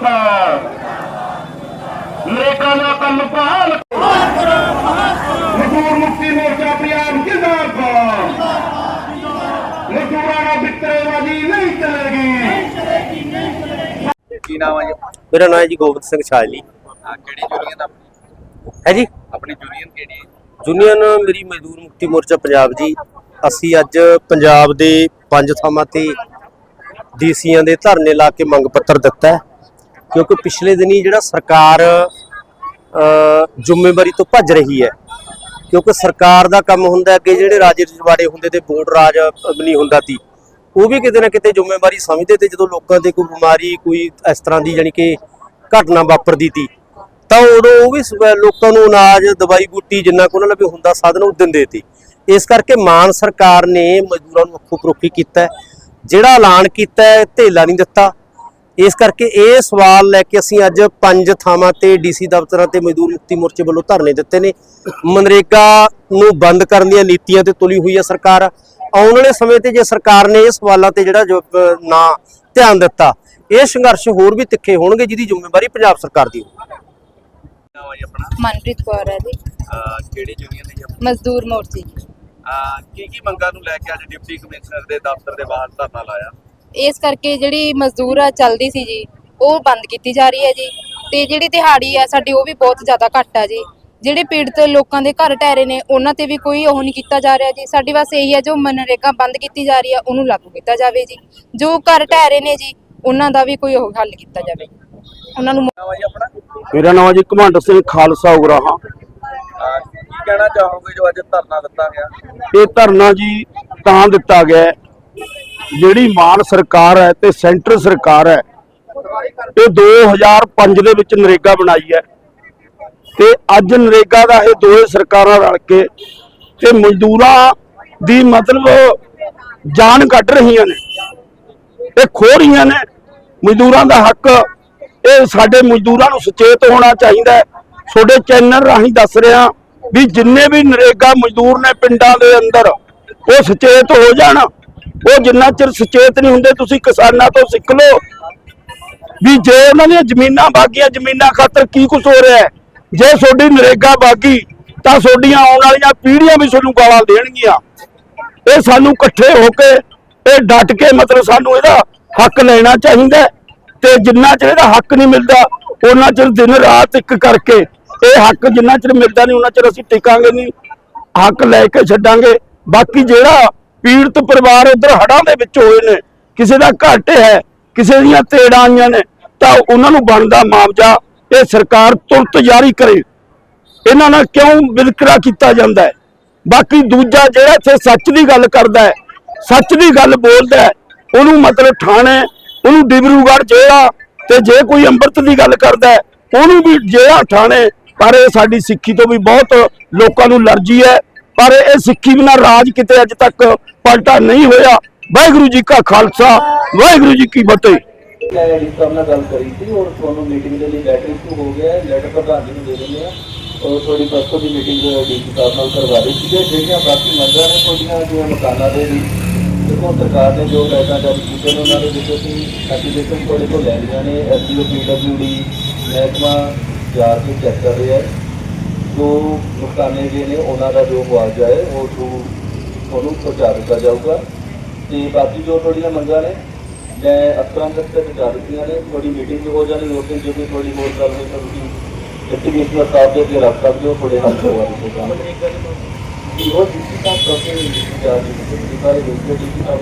ਜਿੰਦਾਬਾਦ ਨਰੇਗਾ ਦਾ ਕੰਮ ਬਹਾਲ ਮਜ਼ਦੂਰ ਮੁਕਤੀ ਮੋਰਚਾ ਪੰਜਾਬ ਜਿੰਦਾਬਾਦ। ਮਜ਼ਦੂਰਾਂ ਨਾਲ ਵਿਤਰੇਬਾਜ਼ੀ ਨਹੀਂ ਚੱਲੇਗੀ। ਕੀ ਨਾਮ ਹੈ ਜੀ ਮੇਰਾ ਨਾਮ ਹੈ ਜੀ ਗੋਬਿੰਦ ਸਿੰਘ ਛਾਜਲੀ ਹਾਂ, ਕਿਹੜੀ ਯੂਨੀਅਨ ਆਪਣੀ? ਹੈ ਜੀ? ਆਪਣੀ ਯੂਨੀਅਨ ਕਿਹੜੀ ਹੈ? ਯੂਨੀਅਨ ਮੇਰੀ ਮਜ਼ਦੂਰ ਮੁਕਤੀ ਮੋਰਚਾ ਪੰਜਾਬ ਜੀ। ਅਸੀਂ ਅੱਜ ਪੰਜਾਬ ਦੇ ਪੰਜ ਥਾਵਾਂ ਤੇ ਡੀਸੀਆਂ ਦੇ ਧਰਨੇ ਲਾ ਕੇ ਮੰਗ ਪੱਤਰ ਦਿੱਤਾ ਹੈ। ਕਿਉਂਕਿ ਪਿਛਲੇ ਦਿਨੀ ਜਿਹੜਾ ਸਰਕਾਰ ਅ, ਜ਼ਿੰਮੇਵਾਰੀ ਤੋਂ ਭੱਜ ਰਹੀ ਹੈ ਕਿਉਂਕਿ ਸਰਕਾਰ ਦਾ ਕੰਮ ਹੁੰਦਾ ਅੱਗੇ ਜਿਹੜੇ ਰਾਜੇ ਰਜਵਾੜੇ ਹੁੰਦੇ ਤੇ ਬੋਰਡ ਰਾਜ ਅ, ਨਹੀਂ ਹੁੰਦਾ ਸੀ ਉਹ ਵੀ ਕਿਤੇ ਨਾ ਕਿਤੇ ਜ਼ਿੰਮੇਵਾਰੀ ਸਮਝਦੇ ਤੇ ਜਦੋਂ ਲੋਕਾਂ ਤੇ ਕੋਈ ਬਿਮਾਰੀ ਕੋਈ ਇਸ ਤਰ੍ਹਾਂ ਦੀ ਜਾਨੀ ਕਿ ਘਟਨਾ ਵਾਪਰਦੀ ਤੀ ਤਾਂ ਉਦੋਂ ਉਹ ਵੀ ਲੋਕਾਂ ਨੂੰ ਅਨਾਜ ਦਵਾਈ ਬੂਟੀ ਜਿੰਨਾ ਕੁ ਉਹਨਾਂ ਲਵੇ ਹੁੰਦਾ ਸਾਧਨ ਉਹ ਦਿੰਦੇ ਸੀ। ਇਸ ਕਰਕੇ ਮਾਨ ਸਰਕਾਰ ਨੇ ਮਜ਼ਦੂਰਾਂ ਨੂੰ ਅੱਖੋਂ ਪਰੋਖੀ ਕੀਤਾ ਜਿਹੜਾ ਐਲਾਨ ਕੀਤਾ ਧੇਲਾ ਨਹੀਂ ਦਿੱਤਾ ਇਸ ਕਰਕੇ ਇਹ ਸਵਾਲ ਲੈ ਕੇ ਅਸੀਂ ਅੱਜ ਪੰਜ ਥਾਵਾਂ ਤੇ ਡੀਸੀ ਦਫ਼ਤਰਾਂ ਤੇ ਮਜ਼ਦੂਰ ਮੁਕਤੀ ਮੋਰਚੇ ਵੱਲੋਂ ਧਰਨੇ ਦਿੱਤੇ ਨੇ। ਮਨਰੇਗਾ ਨੂੰ ਬੰਦ ਕਰਨ ਦੀਆਂ ਨੀਤੀਆਂ ਤੇ ਤੁਲੀ ਹੋਈ ਹੈ ਸਰਕਾਰ। ਆਉਣ ਵਾਲੇ ਸਮੇਂ ਤੇ ਜੇ ਸਰਕਾਰ ਨੇ ਇਹ ਸਵਾਲਾਂ ਤੇ ਜਿਹੜਾ ਨਾ ਧਿਆਨ ਦਿੱਤਾ ਇਹ ਸੰਘਰਸ਼ ਹੋਰ ਵੀ ਤਿੱਖੇ ਹੋਣਗੇ ਜਿਹਦੀ ਜ਼ਿੰਮੇਵਾਰੀ ਪੰਜਾਬ ਸਰਕਾਰ ਦੀ ਹੋਊਗੀ। ਨਾਮ ਹੈ ਜੀ ਆਪਣਾ? ਮਨਪ੍ਰੀਤ ਕੌਰ ਹੈ ਜੀ। ਕਿਹੜੀ ਯੂਨੀਅਨ ਆਪਣੀ? ਮਜ਼ਦੂਰ ਮੋਰਚੇ। ਕੀ ਕੀ ਮੰਗਾਂ ਨੂੰ ਲੈ ਕੇ ਅੱਜ ਡਿਪਟੀ ਕਮਿਸ਼ਨਰ ਦੇ ਦਫ਼ਤਰ ਦੇ ਬਾਹਰ ਧਰਨਾ ਲਾਇਆ? ਇਸ ਕਰਕੇ ਜਿਹੜੀ ਮਜ਼ਦੂਰ ਆ ਚੱਲਦੀ ਸੀ ਜੀ ਉਹ ਬੰਦ ਕੀਤੀ ਜਾ ਰਹੀ ਹੈ ਜੀ। ਤੇ ਜਿਹੜੀ ਦਿਹਾੜੀ ਆ ਸਾਡੀ ਉਹ ਵੀ ਬਹੁਤ ਜ਼ਿਆਦਾ ਘੱਟ ਆ ਜੀ। ਜਿਹੜੇ ਪੀੜਤ ਲੋਕਾਂ ਦੇ ਘਰ ਢਹਿ ਰਹੇ ਨੇ ਉਹਨਾਂ ਤੇ ਵੀ ਕੋਈ ਉਹ ਨਹੀਂ ਕੀਤਾ ਜਾ ਰਿਹਾ ਜੀ। ਸਾਡੀ ਬਸ ਇਹੀ ਹੈ ਜੋ ਮਨਰੇਗਾ ਬੰਦ ਕੀਤੀ ਜਾ ਰਹੀ ਆ ਉਹਨੂੰ ਲਾਗੂ ਕੀਤਾ ਜਾਵੇ ਜੀ। ਜੋ ਘਰ ਢਹਿ ਰਹੇ ਨੇ ਜੀ ਉਹਨਾਂ ਦਾ ਵੀ ਕੋਈ ਉਹ ਹੱਲ ਕੀਤਾ ਜਾਵੇ। ਉਹਨਾਂ ਨੂੰ ਮੇਰਾ ਨਾਮ ਜੀ ਘਮੰਡ ਸਿੰਘ ਖਾਲਸਾ ਉਗਰਾਹਾਂ ਕੀ ਕਹਿਣਾ ਚਾਹੋਗੇ ਜੋ ਅੱਜ ਧਰਨਾ ਦਿੱਤਾ ਗਿਆ? ਇਹ ਧਰਨਾ ਜੀ ਤਾਂ ਦਿੱਤਾ ਗਿਆ ਜਿਹੜੀ ਮਾਨ ਸਰਕਾਰ ਹੈ ਤੇ ਸੈਂਟਰ ਸਰਕਾਰ ਹੈ, ਇਹ 2005 ਦੇ ਵਿੱਚ ਨਰੇਗਾ ਬਣਾਈ ਹੈ। ਤੇ ਅੱਜ ਨਰੇਗਾ ਦਾ ਇਹ ਦੋਵੇਂ ਸਰਕਾਰਾਂ ਰਲ ਕੇ ਤੇ ਮਜ਼ਦੂਰਾਂ ਦੀ ਮਤਲਬ ਜਾਨ ਕੱਢ ਰਹੀਆਂ ਨੇ, ਇਹ ਖੋ ਰਹੀਆਂ ਨੇ। ਮਜ਼ਦੂਰਾਂ ਦਾ ਹੱਕ, ਇਹ ਸਾਡੇ ਮਜ਼ਦੂਰਾਂ ਨੂੰ ਸੁਚੇਤ ਹੋਣਾ ਚਾਹੀਦਾ ਹੈ। ਤੁਹਾਡੇ ਚੈਨਲ ਰਾਹੀਂ ਦੱਸ ਰਿਹਾ ਵੀ ਜਿੰਨੇ ਵੀ ਨਰੇਗਾ ਮਜ਼ਦੂਰ ਨੇ ਪਿੰਡਾਂ ਦੇ ਅੰਦਰ, ਉਹ ਸੁਚੇਤ ਹੋ ਜਾਣ। ਉਹ ਜਿੰਨਾ ਚਿਰ ਸੁਚੇਤ ਨਹੀਂ ਹੁੰਦੇ, ਤੁਸੀਂ ਕਿਸਾਨਾਂ ਤੋਂ ਸਿੱਖ ਲਓ। ਵੀ ਜੇ ਉਹਨਾਂ ਦੀਆਂ ਜ਼ਮੀਨਾਂ ਬਾਗੀਆਂ, ਜ਼ਮੀਨਾਂ ਖਾਤਰ ਕੀ ਕੁਝ ਹੋ ਰਿਹਾ ਹੈ, ਜੇ ਤੁਹਾਡੀ ਨਰੇਗਾ ਬਾਗੀ, ਤਾਂ ਤੁਹਾਡੀਆਂ ਆਉਣ ਵਾਲੀਆਂ ਪੀੜ੍ਹੀਆਂ ਵੀ ਤੁਹਾਨੂੰ ਗਾਲਾਂ ਦੇਣਗੀਆਂ। ਇਹ ਸਾਨੂੰ ਇਕੱਠੇ ਹੋ ਕੇ, ਇਹ ਡਟ ਕੇ ਮਤਲਬ ਸਾਨੂੰ ਇਹਦਾ ਹੱਕ ਲੈਣਾ ਚਾਹੀਦਾ ਤੇ ਜਿੰਨਾ ਚਿਰ ਇਹਦਾ ਹੱਕ ਨਹੀਂ ਮਿਲਦਾ, ਉਹਨਾਂ ਚਿਰ ਦਿਨ ਰਾਤ ਇੱਕ ਕਰਕੇ ਇਹ ਹੱਕ ਜਿੰਨਾ ਚਿਰ ਮਿਲਦਾ ਨਹੀਂ, ਉਹਨਾਂ ਚਿਰ ਅਸੀਂ ਟਿਕਾਂਗੇ ਨਹੀਂ, ਹੱਕ ਲੈ ਕੇ ਛੱਡਾਂਗੇ। ਬਾਕੀ ਜਿਹੜਾ ਪੀੜਤ ਪਰਿਵਾਰ ਇੱਧਰ ਹੜਾਂ ਦੇ ਵਿੱਚ ਹੋਏ ਨੇ। ਕਿਸੇ ਦਾ ਘਾਟ ਹੈ, ਕਿਸੇ ਦੀਆਂ ਤੇੜਾਂ ਆਈਆਂ ਨੇ, ਤਾਂ ਉਹਨਾਂ ਨੂੰ ਬਣਦਾ ਮੁਆਵਜ਼ਾ ਇਹ ਸਰਕਾਰ ਤੁਰੰਤ ਜਾਰੀ ਕਰੇ। ਇਹਨਾਂ ਨਾਲ ਕਿਉਂ ਵਿਤਕਰਾ ਕੀਤਾ ਜਾਂਦਾ ਹੈ? ਬਾਕੀ ਦੂਜਾ ਜਿਹੜਾ ਇੱਥੇ ਸੱਚ ਦੀ ਗੱਲ ਕਰਦਾ ਹੈ, ਸੱਚ ਦੀ ਗੱਲ ਬੋਲਦਾ ਹੈ, ਉਹਨੂੰ ਮਤਲਬ ਠਾਣੇ ਉਹਨੂੰ ਡਿਬਰੂਗੜ੍ਹ ਜੇਲ੍ਹਾਂ ਤੇ ਜੇ ਕੋਈ ਅੰਮ੍ਰਿਤ ਦੀ ਗੱਲ ਕਰਦਾ ਹੈ, ਉਹਨੂੰ ਵੀ ਜੇਲ੍ਹਾਂ ਠਾਣੇ ਪਰ ਇਹ ਸਾਡੀ ਸਿੱਖੀ ਤੋਂ ਵੀ ਬਹੁਤ ਲੋਕਾਂ ਨੂੰ ਅਲਰਜੀ ਹੈ। ਪਰ ਇਹ ਸਿੱਖੀ ਬਿਨਾਂ ਰਾਜ ਕਿਤੇ ਅੱਜ ਤੱਕ ਪਲਟਾ ਨਹੀਂ ਹੋਇਆ। ਵਾਹਿਗੁਰੂ ਜੀ ਕਾ ਖਾਲਸਾ, ਵਾਹਿਗੁਰੂ ਜੀ ਕੀ ਫਤਿਹ। ਮੈਂ ਜਿਸ ਤਰ੍ਹਾਂ ਨਾਲ ਗੱਲ ਕਰੀ ਸੀ ਔਰ ਤੁਹਾਨੂੰ ਮੀਟਿੰਗ ਦੇ ਲਈ ਲੈਟਰ ਇਸ਼ੂ ਹੋ ਗਿਆ ਹੈ ਲੈਟਰ ਪ੍ਰਧਾਨ ਜੀ ਨੂੰ ਦੇ ਦਿੰਦੇ ਆ ਔਰ ਥੋੜੀ ਪਰਸੋਂ ਦੀ ਮੀਟਿੰਗ ਡੀਸੀ ਸਾਹਿਬ ਨਾਲ ਕਰਵਾ ਰਹੀ ਸੀਗੇ ਜਿਹੜੀਆਂ ਬਾਕੀ ਮੰਗਾਂ ਨੇ ਤੁਹਾਡੀਆਂ ਜੋ ਮਕਾਨਾਂ ਦੇ ਲਈ ਦੇਖੋ ਸਰਕਾਰ ਨੇ ਜੋ ਲਾਈਟਾਂ ਜਾਰੀ ਕੀਤੀਆਂ ਨੇ ਉਹਨਾਂ ਦੇ ਵਿੱਚ ਅਸੀਂ ਐਪਲੀਕੇਸ਼ਨ ਤੁਹਾਡੇ ਤੋਂ ਲੈ ਲਈਆਂ ਨੇ ਐਸਡੀਓ ਪੀਡਬਲਯੂਡੀ ਮਹਿਕਮਾ ਜਾ ਕੇ ਚੈੱਕ ਕਰ ਰਿਹਾ ਹੈ ਜੋ ਨੁਕਸਾਨੇ ਜੇ ਨੇ ਉਹਨਾਂ ਦਾ ਜੋ ਮੁਆਵਜ਼ਾ ਹੈ ਉਹ ਥਰੂ ਤੁਹਾਨੂੰ ਪਹੁੰਚਾ ਦਿੱਤਾ ਜਾਊਗਾ ਤੇ ਬਾਕੀ ਜੋ ਤੁਹਾਡੀਆਂ ਮੰਗਾਂ ਨੇ ਮੈਂ ਅਫਸਰਾਂ ਤੱਕ ਤੱਕ ਜਾ ਦਿੱਤੀਆਂ ਨੇ ਤੁਹਾਡੀ ਮੀਟਿੰਗ ਹੋ ਜਾਣੀ ਉਸ ਦਿਨ ਜੇ ਕੋਈ ਤੁਹਾਡੀ ਹੋਰ ਗੱਲ ਹੋਈ ਤਾਂ ਤੁਸੀਂ ਡਿਪਟੀ ਕਮਿਸ਼ਨਰ ਸਾਹਿਬ ਦੇ ਅੱਗੇ ਰੱਖ ਸਕਦੇ ਹੋ ਤੁਹਾਡੇ ਹੱਥ ਹੋਵਾ ਦੀ ਕੰਮ ਜੀ ਉਹ ਜਿਸ ਤਰ੍ਹਾਂ ਪ੍ਰੋਸੈਸ ਜਾ ਰਹੀ ਹੈ ਸਾਰੇ ਡੀਸੀ ਸਾਹਿਬ